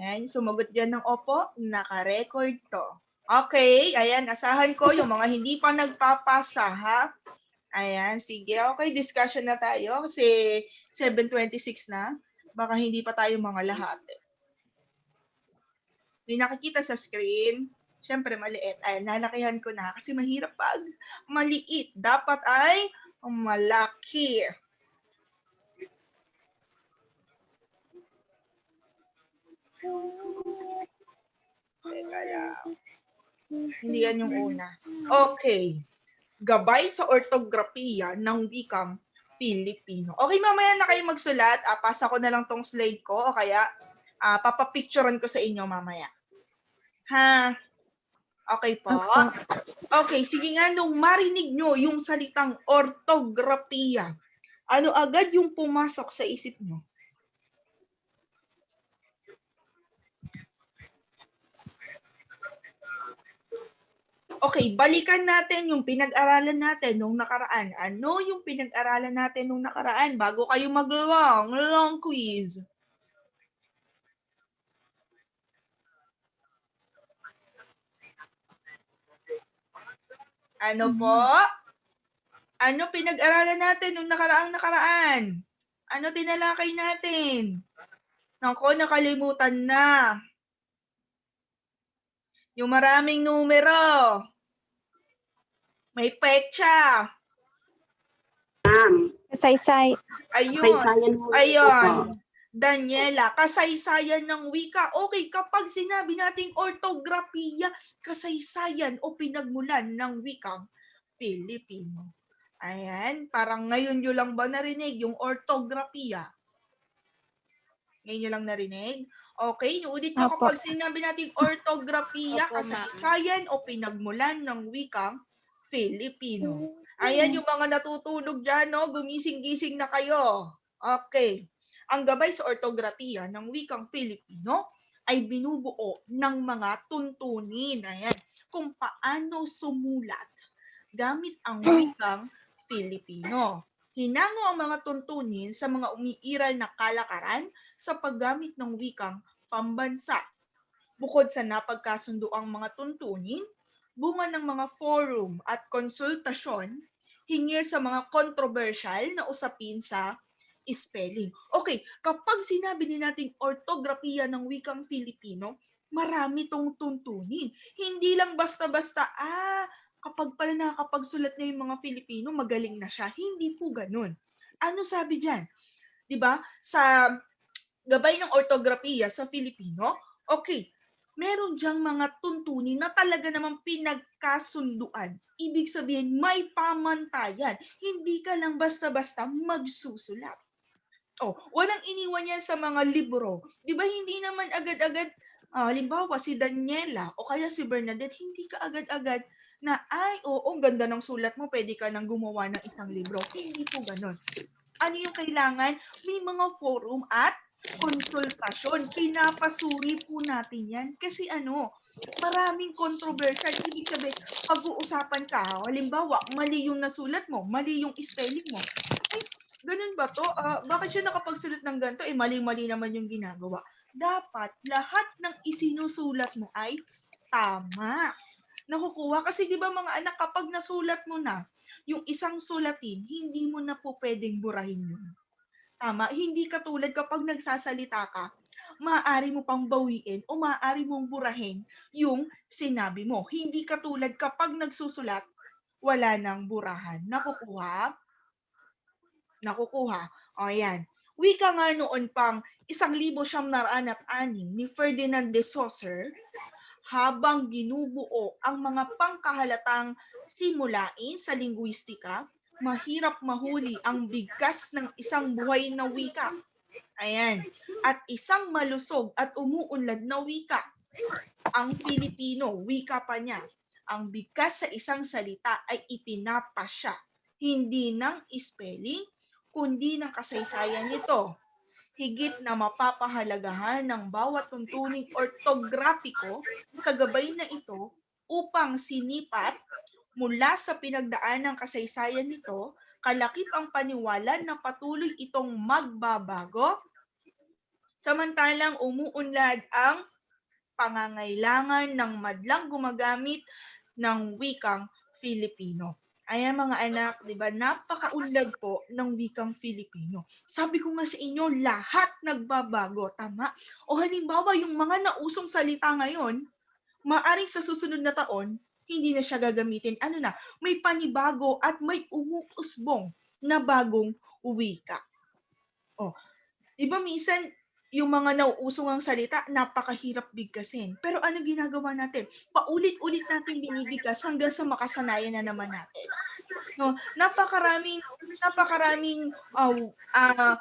Ayan, sumagot dyan ng opo, naka-record to. Okay, ayan, asahan ko yung mga hindi pa nagpapasa, ha? Ayan, sige. Okay, discussion na tayo kasi 7.26 na. Baka hindi pa tayo mga lahat. May nakikita sa screen. Siyempre, maliit. Ayan, lalakihan ko na kasi mahirap pag maliit. Dapat ay malaki. Teka lang. Hindi yan yung una. Okay. Gabay sa ortografiya ng wikang Filipino. Okay, mamaya na kayo magsulat. Ah, pasa ko na lang tong slide ko o kaya ah, papapicturean ko sa inyo mamaya. Ha? Okay po? Okay, sige nga nung marinig nyo yung salitang ortografiya, ano agad yung pumasok sa isip nyo? Okay, balikan natin yung pinag-aralan natin nung nakaraan. Ano yung pinag-aralan natin nung nakaraan bago kayo mag-long, long quiz? Ano po? Ano pinag-aralan natin nung nakaraang nakaraan? Ano tinalakay natin? Nako, nakalimutan na. Yung maraming numero. May petsa. Ma'am, Saysay. Ayun. kasaysayan. Ayun. Daniela, kasaysayan ng wika. Okay, kapag sinabi nating ortografiya, kasaysayan o pinagmulan ng wikang Filipino. Ayan, parang ngayon nyo lang ba narinig yung ortografiya? Ngayon nyo lang narinig? Okay, ulit nyo Opo. kapag sinabi nating ortografiya, Opo, kasaysayan o pinagmulan ng wikang Filipino. Ayan yung mga natutulog dyan, no? Gumising-gising na kayo. Okay. Ang gabay sa ortografiya ng wikang Filipino ay binubuo ng mga tuntunin. Ayan. Kung paano sumulat gamit ang wikang Filipino. Hinango ang mga tuntunin sa mga umiiral na kalakaran sa paggamit ng wikang pambansa. Bukod sa napagkasundo ang mga tuntunin, bunga ng mga forum at konsultasyon hinggil sa mga controversial na usapin sa spelling. Okay, kapag sinabi din natin ortografiya ng wikang Filipino, marami tong tuntunin. Hindi lang basta-basta, ah, kapag pala nakakapagsulat na yung mga Filipino, magaling na siya. Hindi po ganun. Ano sabi dyan? 'Di ba Sa gabay ng ortografiya sa Filipino, okay, meron diyang mga tuntunin na talaga namang pinagkasunduan. Ibig sabihin, may pamantayan. Hindi ka lang basta-basta magsusulat. Oh, walang iniwan yan sa mga libro. 'Di ba hindi naman agad-agad ah, halimbawa si Daniela o kaya si Bernadette, hindi ka agad-agad na ay, oo, ang ganda ng sulat mo, pwede ka nang gumawa ng isang libro. Hindi po ganon. Ano yung kailangan? May mga forum at konsultasyon. Pinapasuri po natin yan. Kasi ano, maraming controversial. Ibig sabihin, pag-uusapan ka, halimbawa, mali yung nasulat mo, mali yung spelling mo. Ay, ganun ba to? Ah, bakit siya nakapagsulat ng ganito? Eh, mali-mali naman yung ginagawa. Dapat, lahat ng isinusulat mo ay tama. Nakukuha. Kasi di ba mga anak, kapag nasulat mo na, yung isang sulatin, hindi mo na po pwedeng burahin yun. Tama? Hindi katulad kapag nagsasalita ka, maaari mo pang bawiin o maaari mong burahin yung sinabi mo. Hindi katulad kapag nagsusulat, wala nang burahan. Nakukuha? Nakukuha. O yan. Wika nga noon pang isang libo siyam naraan at anim ni Ferdinand de Saussure habang ginubuo ang mga pangkahalatang simulain sa linguistika, mahirap mahuli ang bigkas ng isang buhay na wika. Ayan. At isang malusog at umuunlad na wika. Ang Filipino, wika pa niya. Ang bigkas sa isang salita ay ipinapasya. Hindi ng spelling, kundi ng kasaysayan nito. Higit na mapapahalagahan ng bawat tuntuning ortografiko sa gabay na ito upang sinipat mula sa pinagdaan ng kasaysayan nito, kalakip ang paniwala na patuloy itong magbabago Samantalang umuunlad ang pangangailangan ng madlang gumagamit ng wikang Filipino. Ayan mga anak, di ba? Napakaunlad po ng wikang Filipino. Sabi ko nga sa inyo, lahat nagbabago, tama? O halimbawa, yung mga nausong salita ngayon, maaring sa susunod na taon, hindi na siya gagamitin. Ano na, may panibago at may umuusbong na bagong wika. O, di ba minsan, yung mga nauusong ang salita, napakahirap bigkasin. Pero ano ginagawa natin? Paulit-ulit natin binibigkas hanggang sa makasanayan na naman natin. No, napakaraming napakaraming uh, uh,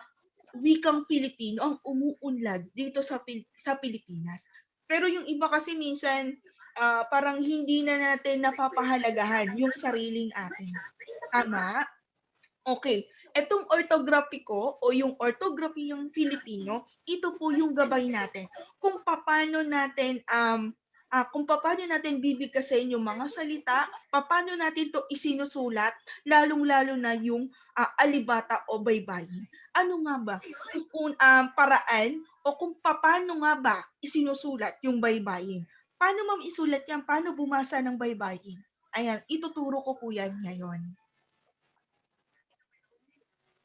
wikang Pilipino ang umuunlad dito sa sa Pilipinas. Pero yung iba kasi minsan uh, parang hindi na natin napapahalagahan yung sariling atin. Tama? Okay. Etong orthography ko o yung orthography yung Filipino, ito po yung gabay natin. Kung paano natin um uh, kung paano natin bibigkasin yung mga salita, paano natin to isinusulat, lalong-lalo na yung uh, alibata o baybayin. Ano nga ba yung um, paraan o kung paano nga ba isinusulat yung baybayin? Paano ma'am isulat yan? Paano bumasa ng baybayin? Ayan, ituturo ko po yan ngayon.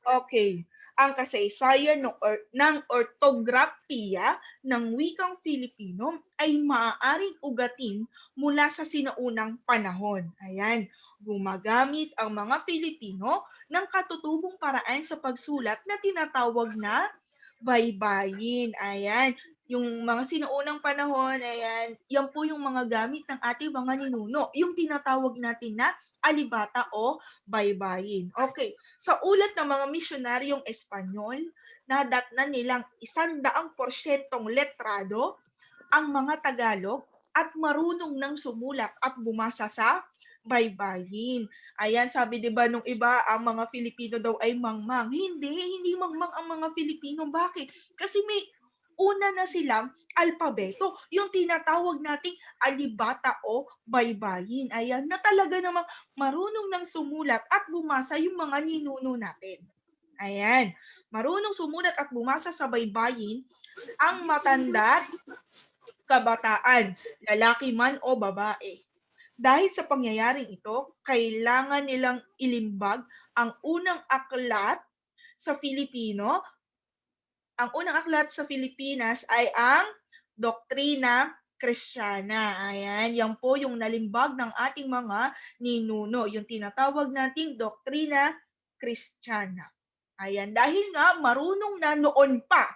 Okay. Ang kasaysayan ng, or, ng ortografiya ng wikang Filipino ay maaaring ugatin mula sa sinaunang panahon. Ayan, gumagamit ang mga Filipino ng katutubong paraan sa pagsulat na tinatawag na baybayin. Ayan, yung mga sinuunang panahon, ayan, yan po yung mga gamit ng ating mga ninuno. Yung tinatawag natin na alibata o baybayin. Okay, sa ulat ng mga misyonaryong Espanyol, nadatnan nilang isandaang porsyentong letrado ang mga Tagalog at marunong ng sumulat at bumasa sa baybayin. Ayan, sabi 'di ba nung iba ang mga Filipino daw ay mangmang. Hindi, hindi mangmang ang mga Filipino. Bakit? Kasi may una na silang alpabeto, yung tinatawag nating alibata o baybayin. Ayan, na talaga namang marunong ng sumulat at bumasa yung mga ninuno natin. Ayan, marunong sumulat at bumasa sa baybayin ang matanda kabataan, lalaki man o babae. Dahil sa pangyayaring ito, kailangan nilang ilimbag ang unang aklat sa Filipino ang unang aklat sa Pilipinas ay ang Doktrina Kristiyana. Ayan, yan po yung nalimbag ng ating mga ninuno, yung tinatawag nating Doktrina Kristiyana. Ayan, dahil nga marunong na noon pa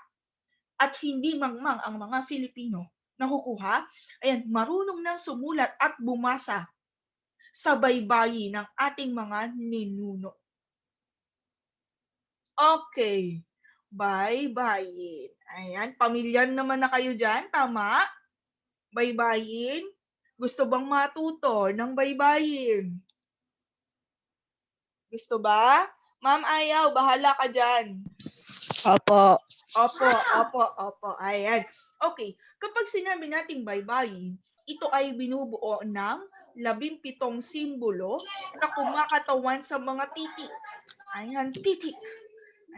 at hindi mangmang ang mga Filipino nakukuha, ayan, marunong nang sumulat at bumasa sa baybayi ng ating mga ninuno. Okay baybayin. Ayan, pamilyar naman na kayo dyan, tama? Baybayin. Gusto bang matuto ng baybayin? Gusto ba? Ma'am Ayaw, bahala ka dyan. Opo. Opo, opo, opo. Ayan. Okay, kapag sinabi nating baybayin, ito ay binubuo ng labimpitong simbolo na kumakatawan sa mga titik. Ayan, titik.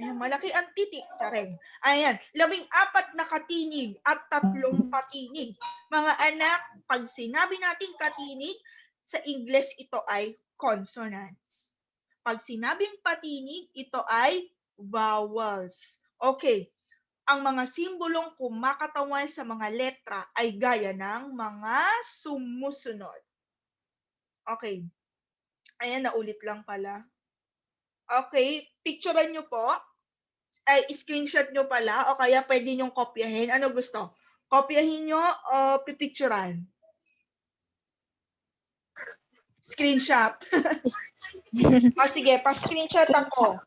Ayan, malaki ang titik, Kareng. Ayan, labing apat na katinig at tatlong patinig. Mga anak, pag sinabi natin katinig, sa Ingles ito ay consonants. Pag sinabing patinig, ito ay vowels. Okay, ang mga simbolong kumakatawan sa mga letra ay gaya ng mga sumusunod. Okay. Ayan, naulit lang pala. Okay, picturean nyo po ay screenshot nyo pala o kaya pwede nyong kopyahin. Ano gusto? Kopyahin nyo o pipicturean? Screenshot. o sige, pa-screenshot ako.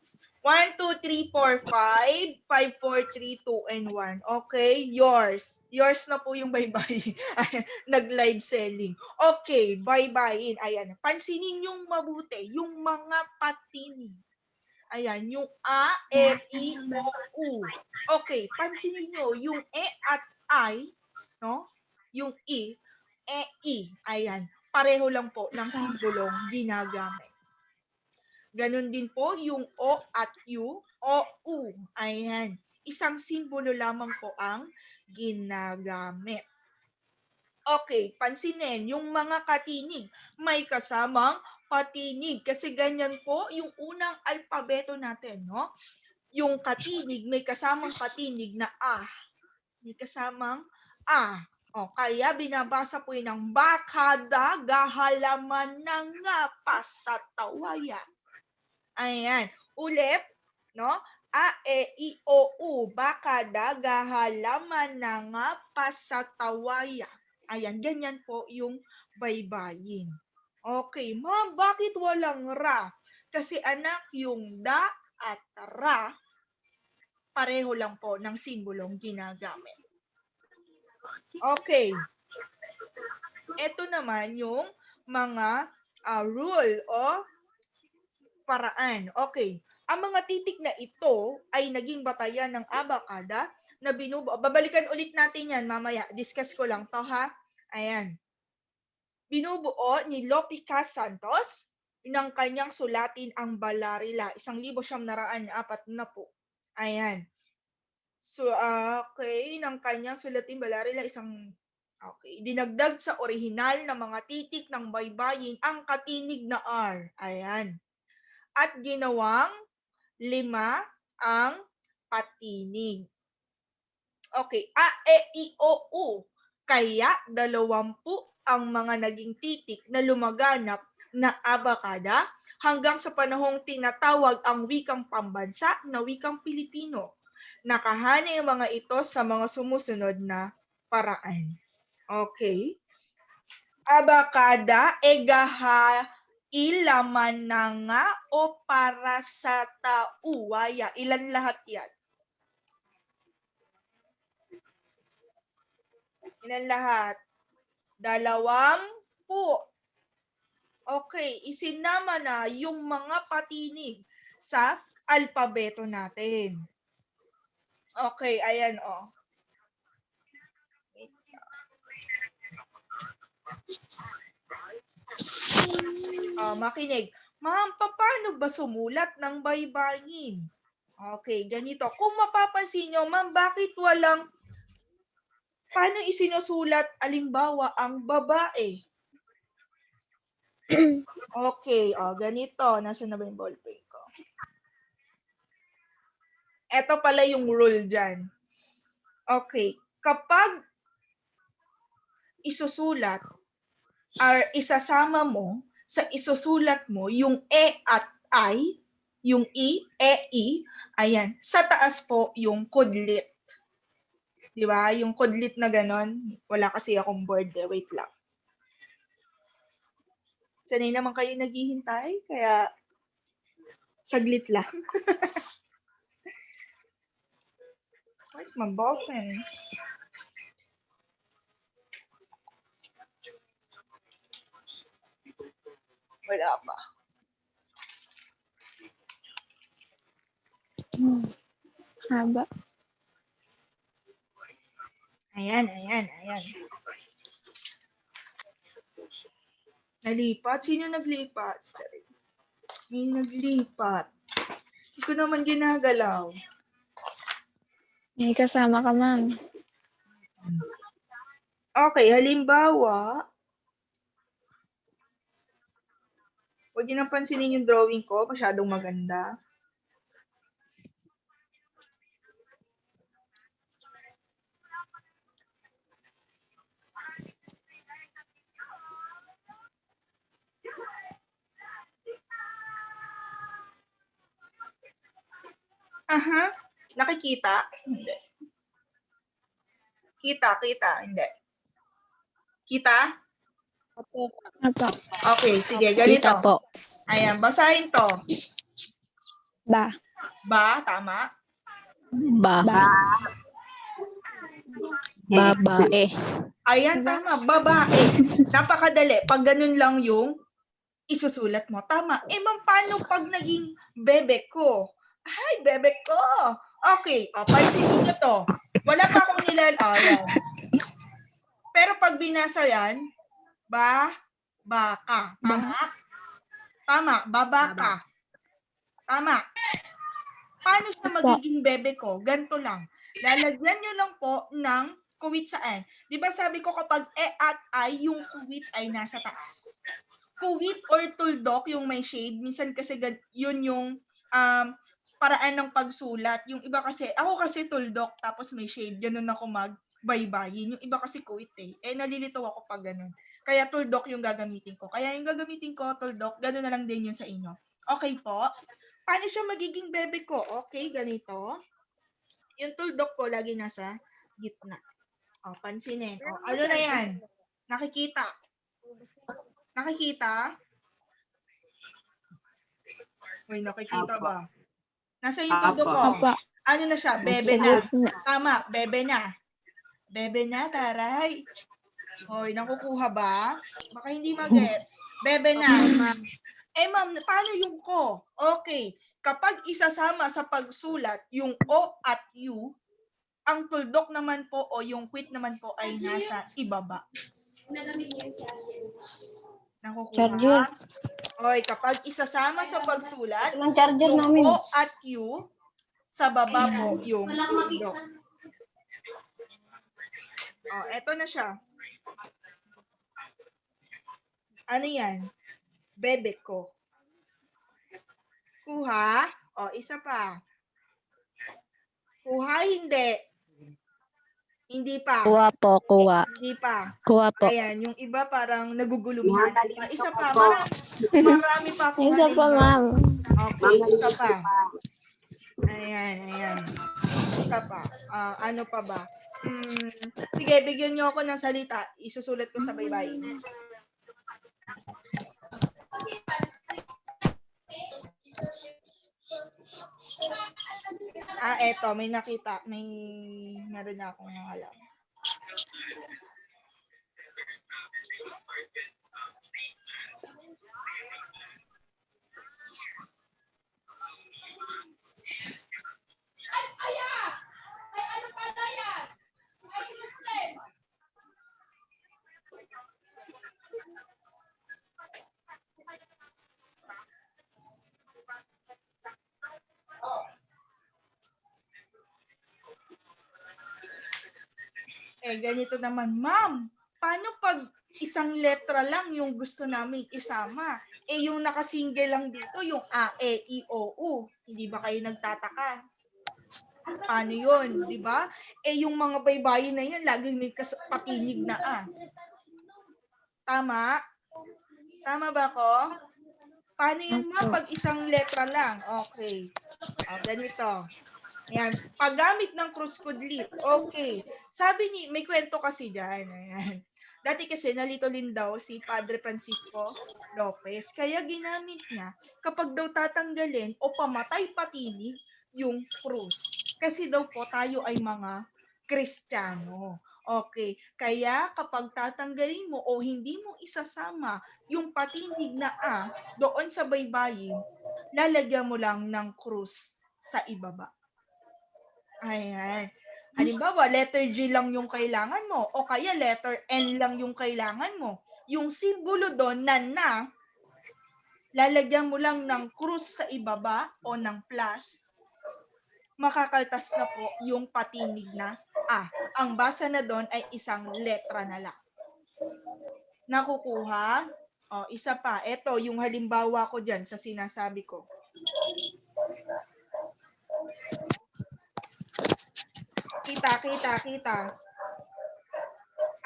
1, 2, 3, 4, 5, 5, 4, 3, 2, and 1. Okay, yours. Yours na po yung bye-bye. Nag-live selling. Okay, bye-bye. Ayan, pansinin yung mabuti, yung mga patinig. Ayan, yung A, E, I, O, U. Okay, pansinin nyo, yung E at I, no? Yung I, E, I. Ayan, pareho lang po ng simbolong ginagamit. Ganon din po yung O at U, O, U. Ayan. isang simbolo lamang po ang ginagamit. Okay, pansinin, yung mga katinig, may kasamang patinig. Kasi ganyan po yung unang alpabeto natin, no? Yung katinig, may kasamang patinig na A. May kasamang A. O, kaya binabasa po yun ng bakada gahalaman ng nga pasatawaya. Ayan. Ulit, no? A, E, I, O, U. Bakada gahalaman ng nga pasatawaya. Ayan, ganyan po yung baybayin. Okay, ma'am, bakit walang ra? Kasi anak, yung da at ra, pareho lang po ng simbolong ginagamit. Okay. Ito naman yung mga ah, rule o paraan. Okay. Ang mga titik na ito ay naging batayan ng abakada na binubuo. Babalikan ulit natin yan mamaya. Discuss ko lang to ha. Ayan. Binubuo ni Lopica Santos ng kanyang sulatin ang Balarila. Isang libo siyam naraan apat na po. Ayan. So, ah, okay, ng kanyang sulatin Balarila, isang Okay, dinagdag sa orihinal na mga titik ng baybayin ang katinig na R. Ayan. At ginawang lima ang patinig. Okay, A, E, I, O, U. Kaya dalawampu ang mga naging titik na lumaganap na abakada hanggang sa panahong tinatawag ang wikang pambansa na wikang Pilipino. Nakahani ang mga ito sa mga sumusunod na paraan. Okay. Abakada, egaha, ilaman na nga o para sa tauwaya. Ilan lahat yan? Ilan lahat? Dalawampu. Okay, isinama na yung mga patinig sa alpabeto natin. Okay, ayan oh. Ah, makinig. Ma'am, paano ba sumulat ng baybayin? Okay, ganito. Kung mapapansin nyo, ma'am, bakit walang paano isinusulat alimbawa ang babae? okay, oh, ganito. Nasaan na ba yung ballpen ko? Ito pala yung rule dyan. Okay, kapag isusulat or isasama mo sa isusulat mo yung e at i, yung i, e, i, ayan, sa taas po yung kudlit. Di ba? Yung kudlit na ganon. Wala kasi akong board eh. Wait lang. Sanay naman kayo naghihintay, kaya saglit lang. Where's my ballpen? Wala pa. Haba. Ayan, ayan, ayan. Nalipat? Sino naglipat? May naglipat. Hindi ko naman ginagalaw. May kasama ka, ma'am. Okay, halimbawa, huwag niyo nang pansinin yung drawing ko, masyadong maganda. Aha. Nakikita? Hindi. Kita, kita, hindi. Kita? Okay, sige, ganito. Kita po. Ayan, basahin to. Ba. Ba, tama? Ba. Ba. Babae. Ayan, tama. Babae. Napakadali. Pag ganun lang yung isusulat mo. Tama. Eh, ma'am, paano pag naging bebe ko? Ay, bebe ko. Okay. O, pansinin nyo to. Wala pa akong nilal. Oh, yan. Pero pag binasa yan, ba, baka. Tama? Tama. Baba ka. Tama. Paano siya magiging bebe ko? Ganto lang. Lalagyan nyo lang po ng kuwit saan. Di ba sabi ko kapag e at I, yung kuwit ay nasa taas. Kuwit or tuldok, yung may shade, minsan kasi yun yung um, paraan ng pagsulat. Yung iba kasi, ako kasi tuldok, tapos may shade, ganun ako magbaybayin. Yung iba kasi kuwit eh. Eh, nalilito ako pag ganun. Kaya tuldok yung gagamitin ko. Kaya yung gagamitin ko, tuldok, ganun na lang din yun sa inyo. Okay po? Paano siya magiging bebe ko? Okay, ganito. Yung tuldok ko lagi nasa gitna. O, pansinin. O, ano na yan? Nakikita. Nakikita? Uy, nakikita ba? Nasa yung tuldok ko. Apa. Ano na siya? Bebe na. Tama, bebe na. Bebe na, taray. Hoy, nakukuha ba? Baka hindi magets. Bebe na. Eh ma'am, paano yung ko? Okay, kapag isasama sa pagsulat yung O at U, ang tuldok naman po o yung quit naman po ay nasa ibaba. Nakukuha? Charger. Hoy, kapag isasama sa pagsulat, Ang charger yung namin. O at U, sa baba po yung tuldok. Oh, eto na siya. Ano yan? Bebe ko. Kuha. O, isa pa. Kuha, hindi. Hindi pa. Kuha po, kuha. Hindi pa. Kuha po. Ayan, yung iba parang naguguluhan. Mga nalilito Isa pa, marami, marami pa akong Isa pa, ma'am. Okay, isa pa. Ayan, ayan. Isa pa. Ah, ano pa ba? Hmm, sige, bigyan niyo ako ng salita. Isusulat ko sa baybayin. Ah, eto, may nakita. May, meron na akong alam. Eh, ganito naman, ma'am, paano pag isang letra lang yung gusto namin isama? Eh, yung nakasingle lang dito, yung A, E, I, O, U. Hindi ba kayo nagtataka? Paano yun, di ba? Eh, yung mga baybayin na yun, laging may patinig na A. Tama? Tama ba ko? Paano yung ma'am pag isang letra lang? Okay. O, ganito. Ayan. Paggamit ng cross kudlit. Okay. Sabi ni, may kwento kasi dyan. Ayan. Dati kasi nalito din daw si Padre Francisco Lopez. Kaya ginamit niya kapag daw tatanggalin o pamatay patinig yung krus. Kasi daw po tayo ay mga Kristiyano. Okay. Kaya kapag tatanggalin mo o hindi mo isasama yung patinig na A doon sa baybayin, lalagyan mo lang ng krus sa ibaba. Ayan. Halimbawa, letter G lang yung kailangan mo o kaya letter N lang yung kailangan mo. Yung simbolo doon na na, lalagyan mo lang ng krus sa ibaba o ng plus, makakaltas na po yung patinig na A. Ang basa na doon ay isang letra na lang. Nakukuha? O, isa pa. Ito, yung halimbawa ko dyan sa sinasabi ko. Kita, kita.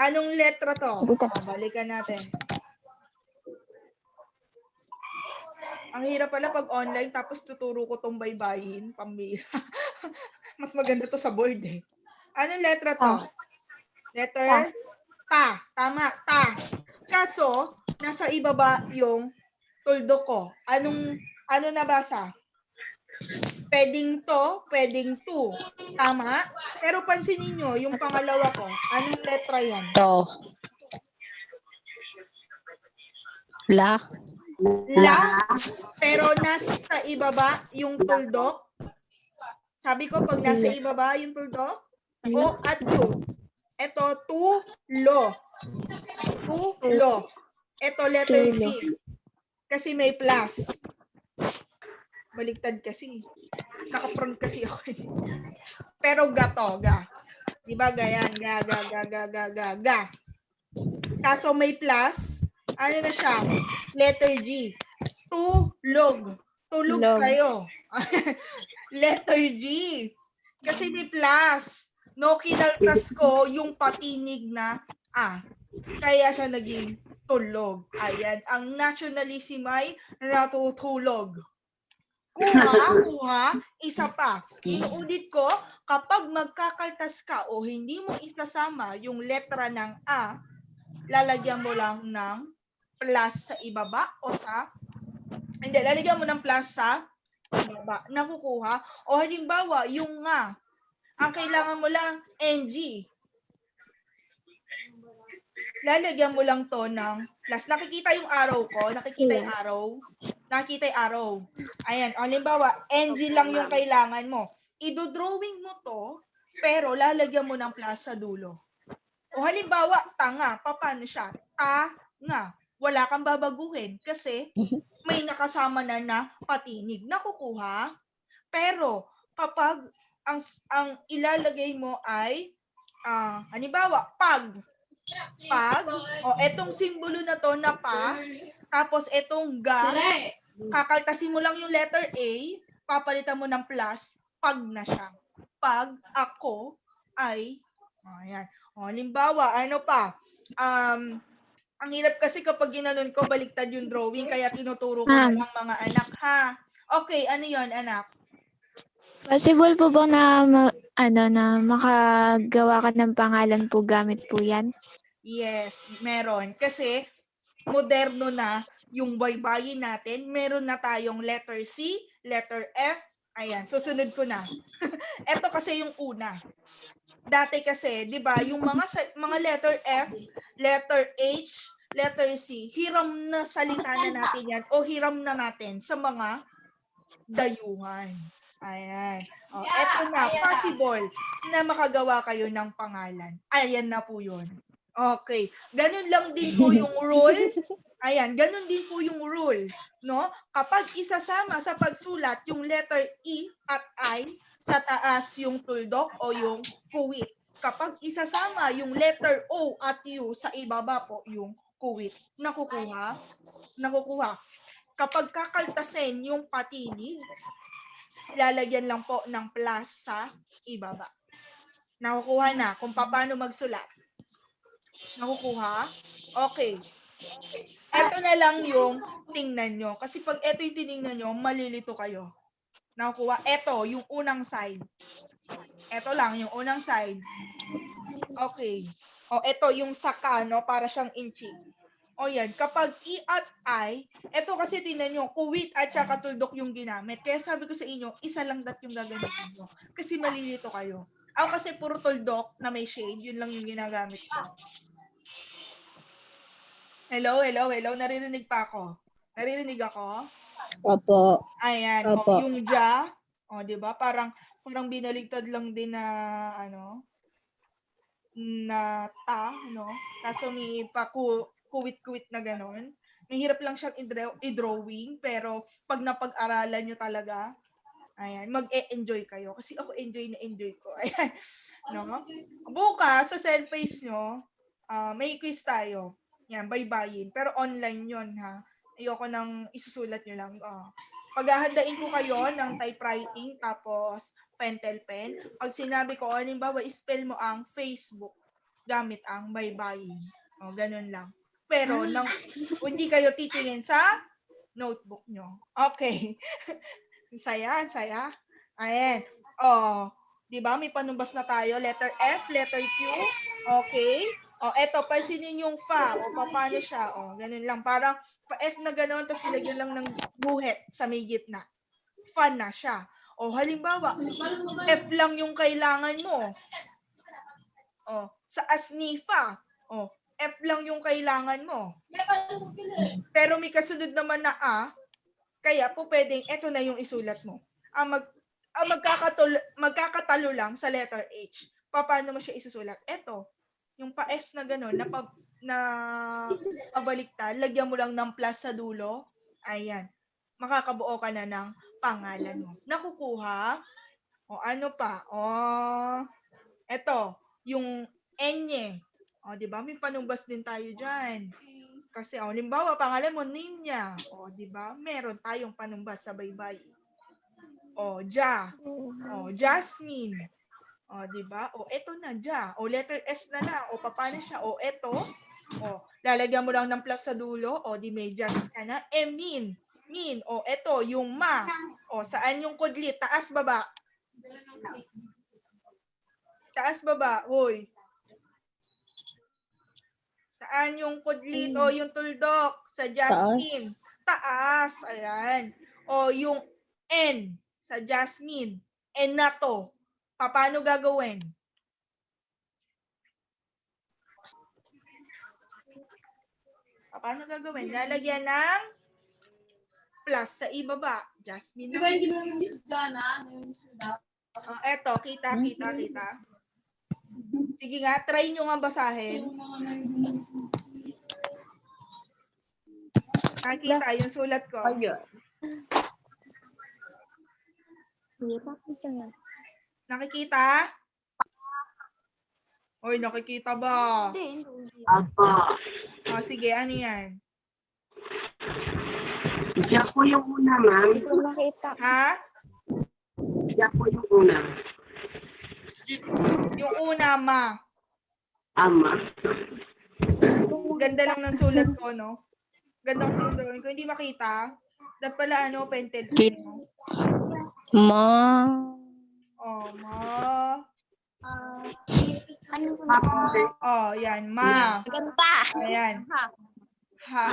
Anong letra to? Dito. Balikan natin. Ang hirap pala pag online tapos tuturo ko tong baybayin. Pambira. Mas maganda to sa board eh. Anong letra to? Ta. Letter? Ta. Tama, ta. Kaso, nasa ibaba yung tuldo ko. Anong, ano nabasa? Pwedeng to, pwedeng to. Tama? Pero pansinin nyo, yung pangalawa ko, anong letra yan? To. La. La, pero nasa ibaba yung tuldok. Sabi ko, pag nasa ibaba yung tuldok, o at U. Ito, tu, lo. Tu, lo. Ito, letter. Tulo. Kasi may plus. Baliktad kasi. Nakapront kasi ako eh. Pero ga to, ga. Di ba ganyan? Ga, ga, ga, ga, ga, ga, ga. Kaso may plus. Ano na siya? Letter G. Tulog. Tulog Log. kayo. Letter G. Kasi may plus. No, kinaltas ko yung patinig na A. Kaya siya naging tulog. Ayan. Ang nationalism ay natutulog. Kuha, kuha, isa pa. Inuulit ko, kapag magkakaltas ka o hindi mo isasama yung letra ng A, lalagyan mo lang ng plus sa ibaba o sa hindi, lalagyan mo ng plus sa ibaba. Nakukuha. O halimbawa, yung nga, ang kailangan mo lang NG. Lalagyan mo lang to ng plus. Nakikita yung arrow ko? Nakikita yung Yes. arrow? Nakikita yung arrow. Ayan. O, halimbawa, NG lang yung kailangan mo. Idodrawing mo to, pero lalagyan mo ng plus sa dulo. O halimbawa, tanga. Paano siya? Tanga. Wala kang babaguhin kasi may nakasama na na patinig. Nakukuha. Pero kapag ang ang ilalagay mo ay ah halimbawa pag pag o etong simbolo na to na pa tapos etong ga kakaltasin mo lang yung letter A papalitan mo ng plus pag na siya pag ako ay oh, ayan o halimbawa ano pa um ang hirap kasi kapag ginanon ko baliktad yung drawing kaya tinuturo ko Ma'am. lang mga anak ha okay ano yon anak Possible po ba na ma- ano na makagawa ka ng pangalan po gamit po yan? Yes, meron. Kasi moderno na yung baybayin natin. Meron na tayong letter C, letter F. Ayan, susunod ko na. Ito kasi yung una. Dati kasi, 'di ba, yung mga mga letter F, letter H, letter C, hiram na salita na natin 'yan o hiram na natin sa mga dayuhan. Ayan. O, eto na, possible na makagawa kayo ng pangalan. Ayan na po yun. Okay. Ganun lang din po yung rule. Ayan, ganun din po yung rule. No? Kapag isasama sa pagsulat yung letter E at I, sa taas yung tuldok o yung kuwit. Kapag isasama yung letter O at U, sa ibaba po yung kuwit. Nakukuha? Nakukuha. Kapag kakaltasin yung patinig, lalagyan lang po ng plus sa ibaba. Nakukuha na kung paano magsulat. Nakukuha? Okay. Ito na lang yung tingnan nyo. Kasi pag ito yung tinignan nyo, malilito kayo. Nakukuha? Ito, yung unang side. Ito lang, yung unang side. Okay. O, ito yung saka, no? Para siyang inchi. O yan, kapag E at I, ito kasi tingnan nyo, kuwit at saka tuldok yung ginamit. Kaya sabi ko sa inyo, isa lang dat yung gagamitin nyo. Kasi malilito kayo. Ako kasi puro tuldok na may shade, yun lang yung ginagamit ko. Hello, hello, hello. Naririnig pa ako. Naririnig ako? Opo. Ayan, Opo. o, yung ja, o, di ba? Parang, parang binaligtad lang din na, ano, na ta, no? Kaso may paku, kuwit-kuwit na ganon. Mahirap lang siyang i-draw- i-drawing, pero pag napag-aralan nyo talaga, ayan, mag-e-enjoy kayo. Kasi ako enjoy na enjoy ko. Ayan, no? Bukas, sa self-face nyo, ah, may quiz tayo. Yan, baybayin. Pero online yon ha. Ayoko nang isusulat nyo lang. Ah. paghahandain ko kayo ng typewriting, tapos pentel pen. Pag sinabi ko, halimbawa, spell mo ang Facebook gamit ang baybayin. O, ganun lang. Pero, nang, hindi kayo titingin sa notebook nyo. Okay. Ang saya, ang saya. Ayan. Oh, di ba? May panumbas na tayo. Letter F, letter Q. Okay. O, eto, pansinin yung fa. O, paano siya. O, ganun lang. Parang pa F na gano'n, tapos nilagyan lang ng buhet sa may gitna. Fa na siya. O, halimbawa, F lang yung kailangan mo. O, sa asnifa. O, F lang yung kailangan mo. Pero may kasunod naman na A, kaya po pwedeng eto na yung isulat mo. Ang mag ang magkakatalo, magkakatalo lang sa letter H. Paano mo siya isusulat? Eto, yung pa S na gano'n, na, pa, na pabaliktad, lagyan mo lang ng plus sa dulo. Ayan. Makakabuo ka na ng pangalan mo. Nakukuha? O ano pa? O, eto, yung enye. O, di ba? May panumbas din tayo dyan. Kasi, o, limbawa, pangalan mo, Ninya. O, di ba? Meron tayong panumbas sa baybay. O, Ja. O, Jasmine. O, di ba? O, eto na, Ja. O, letter S na lang. O, paano siya? O, eto. O, lalagyan mo lang ng plus sa dulo. O, di may just ka na. Emin. Min. O, eto, yung ma. O, saan yung kudlit? Taas, baba. Taas, baba. Uy. Saan yung kudlit? O, yung tuldok? Sa Jasmine. Taas. Ayan. O, yung N sa Jasmine. N na to. Paano gagawin? Paano gagawin? Lalagyan ng plus sa ibaba. Jasmine. Di ba hindi mo yung miss Jana? Yung miss Jana? Oh, eto, kita, kita, kita. Sige nga, try nyo nga basahin. Nakita yung sulat ko. Isa nga. Nakikita? Oy, nakikita ba? Apo. O, sige, ano yan? Diyan po yung una, ma'am. Hindi ko. Ha? Diyan po yung una. Yung una, ma. Ama. Ganda lang ng sulat ko, no? Ganda ng sulat ko. Kung hindi makita, dapat pala, ano, pentel. Kit- Ma. Oh, ma. Ano po? Oh, yan, ma. Ganda. Ayan. Ha.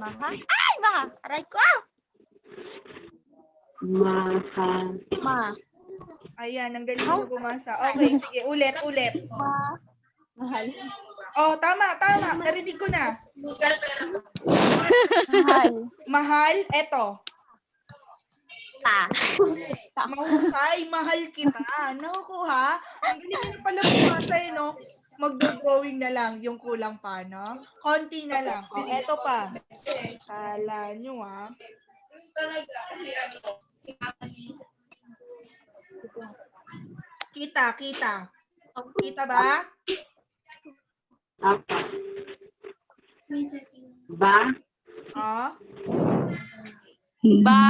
Maha. Ay, maha. Aray ko. Mahal. Ma. Ayan, ang galing mo bumasa. Okay, sige, ulit, ulit. Mahal. Oh, tama, tama. Narinig ko na. Mahal. Mahal, eto. Ta. Mahusay, mahal kita. Nakukuha. Ang galing na pala bumasa eh, no? Magdo-drawing na lang yung kulang pa, no? Konti na lang. Oh, eto pa. Kala nyo, ah. Talaga, si ano, si Mama ni Kita, kita. Kita ba? Apa. Ba? Oh. Ba.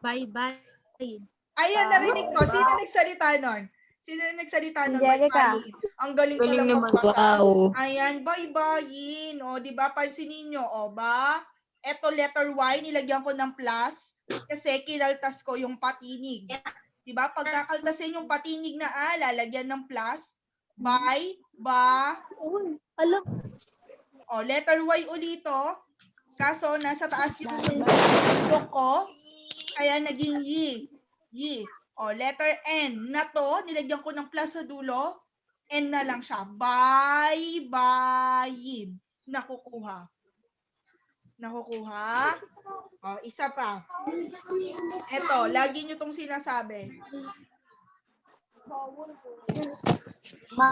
Bye-bye. Ayan, narinig ko. Sino nagsalita nun? Sino nagsalita nun? Angelica. Ang galing Galing pala naman. magbasa. Wow. Ayan, bye-bye. O, di ba? Pansinin nyo, o ba? Eto, letter Y, nilagyan ko ng plus kasi kinaltas ko yung patinig. Di ba? Pag kakaltasin yung patinig na A, lalagyan ng plus. By, ba, Alam. o, letter Y ulito. Kaso, nasa taas yung ko. Kaya naging Y. Y. O, letter N. Na to, nilagyan ko ng plus sa dulo. N na lang siya. Bye, bye. Nakukuha. Nakukuha. O, isa pa. Eto, lagi nyo tong sinasabi. Ma.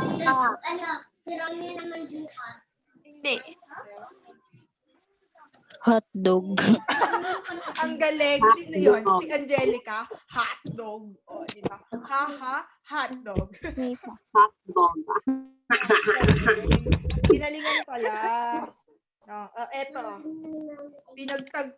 Hindi. Hotdog. Ang galing. Sino yun? Si Angelica. Hotdog. O, di ba? Ha, ha, hotdog. Snipa. Hotdog. Pinalingan pala. No, uh, eto. Pinagtag